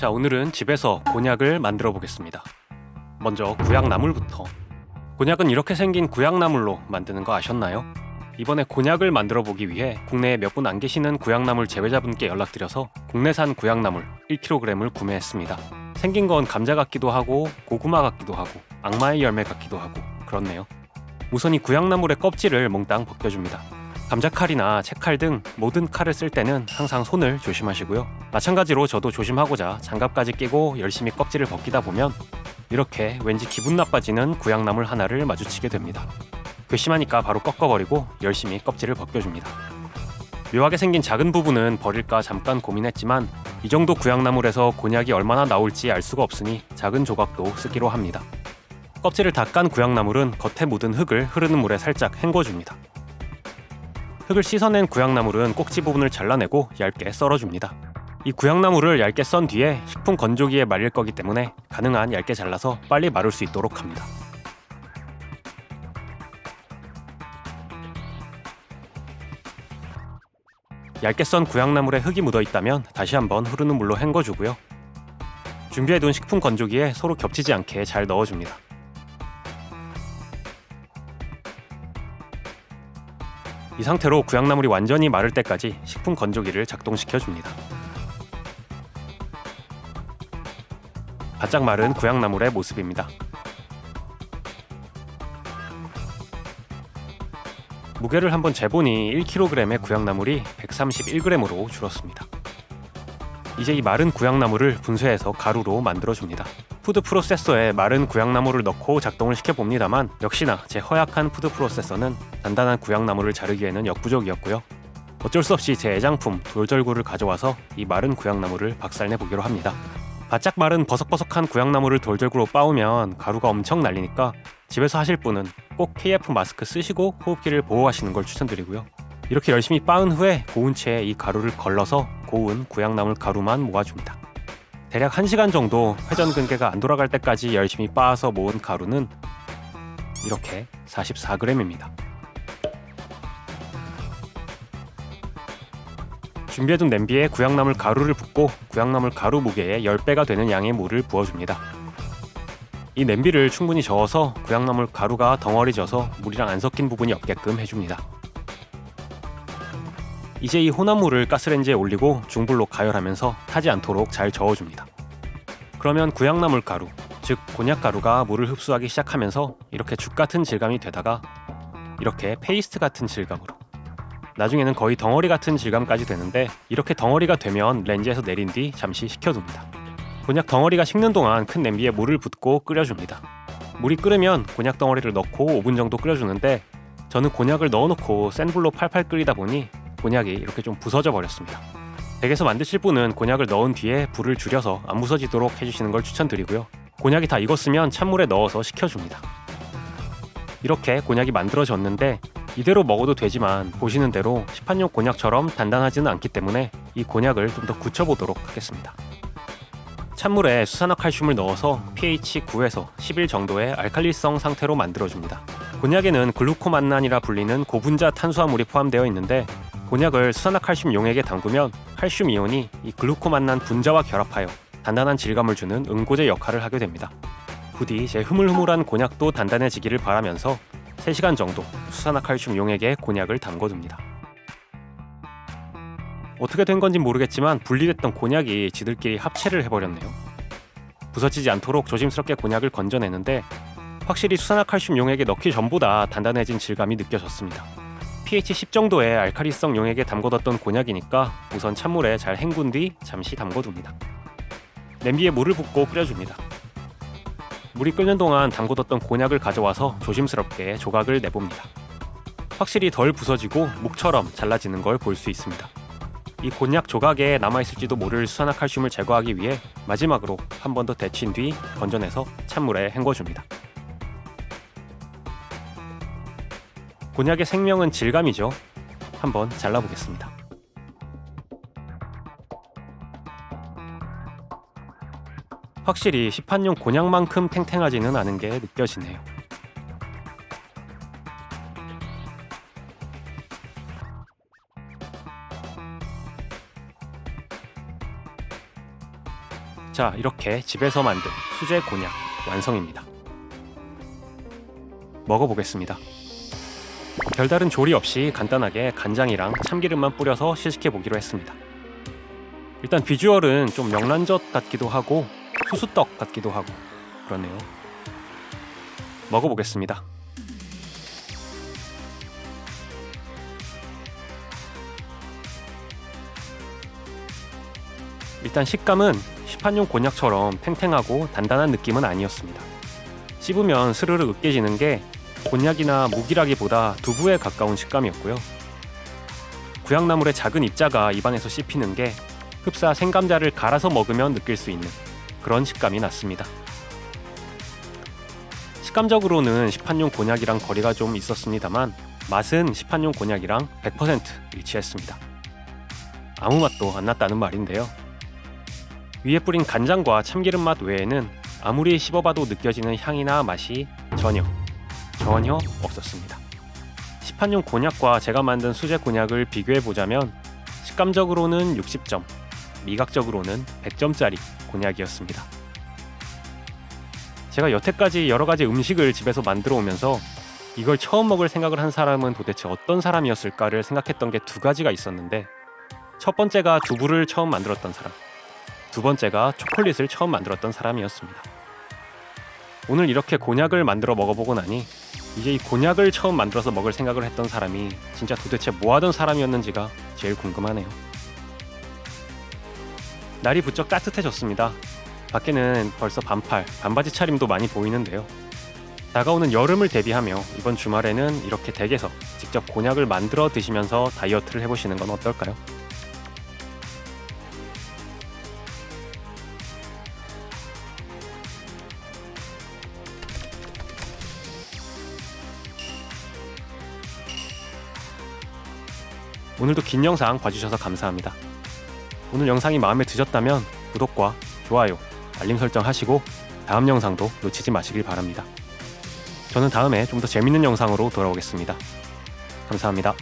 자, 오늘은 집에서 곤약을 만들어 보겠습니다. 먼저 구약나물부터. 곤약은 이렇게 생긴 구약나물로 만드는 거 아셨나요? 이번에 곤약을 만들어 보기 위해 국내에 몇 분 안 계시는 구약나물 재배자분께 연락드려서 국내산 구약나물 1kg을 구매했습니다. 생긴 건 감자 같기도 하고 고구마 같기도 하고 악마의 열매 같기도 하고 그렇네요. 우선 이 구약나물의 껍질을 몽땅 벗겨줍니다. 감자칼이나 채칼 등 모든 칼을 쓸 때는 항상 손을 조심하시고요. 마찬가지로 저도 조심하고자 장갑까지 끼고 열심히 껍질을 벗기다 보면 이렇게 왠지 기분 나빠지는 구약나물 하나를 마주치게 됩니다. 괘씸하니까 바로 꺾어버리고 열심히 껍질을 벗겨줍니다. 묘하게 생긴 작은 부분은 버릴까 잠깐 고민했지만 이 정도 구약나물에서 곤약이 얼마나 나올지 알 수가 없으니 작은 조각도 쓰기로 합니다. 껍질을 다 깐 구약나물은 겉에 묻은 흙을 흐르는 물에 살짝 헹궈줍니다. 흙을 씻어낸 구약나물은 꼭지 부분을 잘라내고 얇게 썰어줍니다. 이 구약나물을 얇게 썬 뒤에 식품 건조기에 말릴 거기 때문에 가능한 얇게 잘라서 빨리 마를 수 있도록 합니다. 얇게 썬 구약나물에 흙이 묻어 있다면 다시 한번 흐르는 물로 헹궈주고요. 준비해둔 식품 건조기에 서로 겹치지 않게 잘 넣어줍니다. 이 상태로 구약나물이 완전히 마를 때까지 식품 건조기를 작동시켜 줍니다. 바짝 마른 구약나물의 모습입니다. 무게를 한번 재보니 1kg의 구약나물이 131g으로 줄었습니다. 이제 이 마른 구약나물을 분쇄해서 가루로 만들어 줍니다. 푸드 프로세서에 마른 구약나물을 넣고 작동을 시켜봅니다만 역시나 제 허약한 푸드 프로세서는 단단한 구약나물을 자르기에는 역부족이었고요. 어쩔 수 없이 제 애장품 돌절구를 가져와서 이 마른 구약나물을 박살내 보기로 합니다. 바짝 마른 버석버석한 구약나물을 돌절구로 빻으면 가루가 엄청 날리니까 집에서 하실 분은 꼭 KF 마스크 쓰시고 호흡기를 보호하시는 걸 추천드리고요. 이렇게 열심히 빻은 후에 고운 채에 이 가루를 걸러서 고운 구약나물 가루만 모아줍니다. 대략 1시간 정도 회전 근개가 안 돌아갈 때까지 열심히 빻아서 모은 가루는 이렇게 44g입니다. 준비해둔 냄비에 구약나물 가루를 붓고 구약나물 가루 무게의 10배가 되는 양의 물을 부어줍니다. 이 냄비를 충분히 저어서 구약나물 가루가 덩어리 져서 물이랑 안 섞인 부분이 없게끔 해줍니다. 이제 이 혼합물을 가스레인지에 올리고 중불로 가열하면서 타지 않도록 잘 저어줍니다. 그러면 구약나물 가루, 즉 곤약 가루가 물을 흡수하기 시작하면서 이렇게 죽 같은 질감이 되다가 이렇게 페이스트 같은 질감으로 나중에는 거의 덩어리 같은 질감까지 되는데 이렇게 덩어리가 되면 렌즈에서 내린 뒤 잠시 식혀둡니다. 곤약 덩어리가 식는 동안 큰 냄비에 물을 붓고 끓여줍니다. 물이 끓으면 곤약 덩어리를 넣고 5분 정도 끓여주는데 저는 곤약을 넣어놓고 센 불로 팔팔 끓이다 보니 곤약이 이렇게 좀 부서져 버렸습니다. 댁에서 만드실 분은 곤약을 넣은 뒤에 불을 줄여서 안 부서지도록 해주시는 걸 추천드리고요. 곤약이 다 익었으면 찬물에 넣어서 식혀줍니다. 이렇게 곤약이 만들어졌는데 이대로 먹어도 되지만 보시는 대로 시판용 곤약처럼 단단하지는 않기 때문에 이 곤약을 좀 더 굳혀보도록 하겠습니다. 찬물에 수산화 칼슘을 넣어서 pH 9에서 11 정도의 알칼리성 상태로 만들어줍니다. 곤약에는 글루코만난이라 불리는 고분자 탄수화물이 포함되어 있는데 곤약을 수산화 칼슘 용액에 담그면 칼슘 이온이 이 글루코 만난 분자와 결합하여 단단한 질감을 주는 응고제 역할을 하게 됩니다. 부디 제 흐물흐물한 곤약도 단단해지기를 바라면서 3시간 정도 수산화 칼슘 용액에 곤약을 담궈둡니다. 어떻게 된 건지 모르겠지만 분리됐던 곤약이 지들끼리 합체를 해버렸네요. 부서지지 않도록 조심스럽게 곤약을 건져내는데 확실히 수산화 칼슘 용액에 넣기 전보다 단단해진 질감이 느껴졌습니다. pH 10 정도의 알카리성 용액에 담궈뒀던 곤약이니까 우선 찬물에 잘 헹군 뒤 잠시 담궈둡니다. 냄비에 물을 붓고 끓여줍니다. 물이 끓는 동안 담궈뒀던 곤약을 가져와서 조심스럽게 조각을 내봅니다. 확실히 덜 부서지고 묵처럼 잘라지는 걸 볼 수 있습니다. 이 곤약 조각에 남아있을지도 모를 수산화 칼슘을 제거하기 위해 마지막으로 한 번 더 데친 뒤 건져내서 찬물에 헹궈줍니다. 곤약의 생명은 질감이죠. 한번 잘라보겠습니다. 확실히 시판용 곤약만큼 탱탱하지는 않은 게 느껴지네요. 자, 이렇게 집에서 만든 수제 곤약 완성입니다. 먹어보겠습니다. 별다른 조리 없이 간단하게 간장이랑 참기름만 뿌려서 시식해 보기로 했습니다. 일단 비주얼은 좀 명란젓 같기도 하고 수수떡 같기도 하고 그러네요. 먹어보겠습니다. 일단 식감은 시판용 곤약처럼 탱탱하고 단단한 느낌은 아니었습니다. 씹으면 스르르 으깨지는 게 곤약이나 무기라기보다 두부에 가까운 식감이었고요. 구양나물의 작은 입자가 입안에서 씹히는 게 흡사 생감자를 갈아서 먹으면 느낄 수 있는 그런 식감이 났습니다. 식감적으로는 시판용 곤약이랑 거리가 좀 있었습니다만 맛은 시판용 곤약이랑 100% 일치했습니다. 아무 맛도 안 났다는 말인데요. 위에 뿌린 간장과 참기름 맛 외에는 아무리 씹어봐도 느껴지는 향이나 맛이 전혀 전혀 없었습니다. 시판용 곤약과 제가 만든 수제 곤약을 비교해 보자면 식감적으로는 60점, 미각적으로는 100점짜리 곤약이었습니다. 제가 여태까지 여러 가지 음식을 집에서 만들어 오면서 이걸 처음 먹을 생각을 한 사람은 도대체 어떤 사람이었을까를 생각했던 게 두 가지가 있었는데 첫 번째가 두부를 처음 만들었던 사람, 두 번째가 초콜릿을 처음 만들었던 사람이었습니다. 오늘 이렇게 곤약을 만들어 먹어보고 나니 이제 이 곤약을 처음 만들어서 먹을 생각을 했던 사람이 진짜 도대체 뭐 하던 사람이었는지가 제일 궁금하네요. 날이 부쩍 따뜻해졌습니다. 밖에는 벌써 반팔, 반바지 차림도 많이 보이는데요. 다가오는 여름을 대비하며 이번 주말에는 이렇게 댁에서 직접 곤약을 만들어 드시면서 다이어트를 해보시는 건 어떨까요? 오늘도 긴 영상 봐주셔서 감사합니다. 오늘 영상이 마음에 드셨다면 구독과 좋아요, 알림 설정 하시고 다음 영상도 놓치지 마시길 바랍니다. 저는 다음에 좀 더 재밌는 영상으로 돌아오겠습니다. 감사합니다.